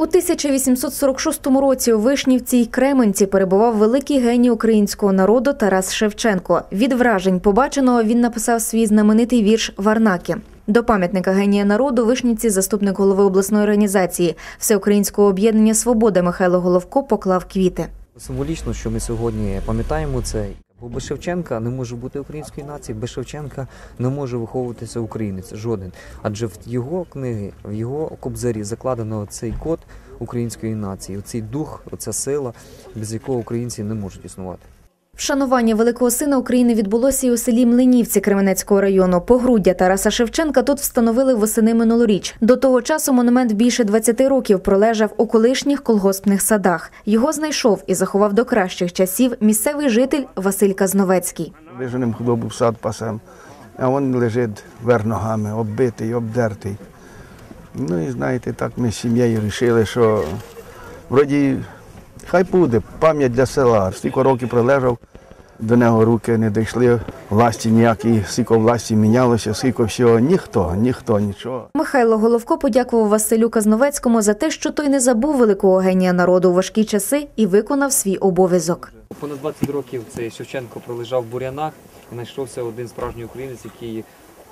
У 1846 році у Вишнівці й Кременці перебував великий геній українського народу Тарас Шевченко. Від вражень побаченого він написав свій знаменитий вірш Варнаки. До пам'ятника генія народу Вишнівці заступник голови обласної організації Всеукраїнського об'єднання Свобода Михайло Головко поклав квіти. Символічно, що ми сьогодні пам'ятаємо це. Бо без Шевченка не може бути української нації, без Шевченка не може виховуватися українець жоден. Адже в його книги, в його кобзарі закладено цей код української нації, цей дух, оця сила, без якого українці не можуть існувати. Вшанування великого сина України відбулося і у селі Млинівці Кременецького району. Погруддя Тараса Шевченка тут встановили восени минулоріч. До того часу монумент більше 20 років пролежав у колишніх колгоспних садах. Його знайшов і заховав до кращих часів місцевий житель Василь Казновецький. Виженим худобу в сад пасем, а він лежить вверх ногами, оббитий, обдертий. Ну і знаєте, так ми з сім'єю вирішили, що вроді хай буде, пам'ять для села. Стільки років пролежав, до нього руки не дійшли, власті ніякі, скільки власті мінялося, скільки всього, ніхто, ніхто, нічого. Михайло Головко подякував Василю Казновецькому за те, що той не забув великого генія народу у важкі часи і виконав свій обов'язок. Понад 20 років цей Шевченко пролежав в бурянах і знайшовся один справжній українець, який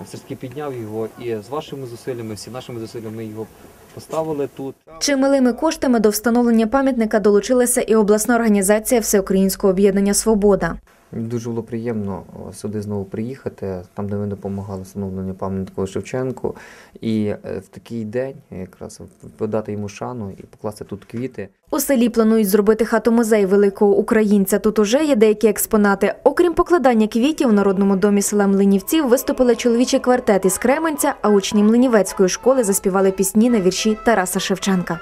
все ж таки підняв його. І з вашими зусиллями, всі нашими зусиллями його поставили тут. Чималими коштами до встановлення пам'ятника долучилася і обласна організація Всеукраїнського об'єднання Свобода. Дуже було приємно сюди знову приїхати, там, де ми допомагали встановленню пам'ятнику Шевченку. І е, в такий день якраз подати йому шану і покласти тут квіти. У селі планують зробити хату-музей великого українця. Тут уже є деякі експонати. Окрім покладання квітів, в народному домі села Млинівців виступили чоловічий квартет із Кременця, а учні Млинівецької школи заспівали пісні на вірші Тараса Шевченка.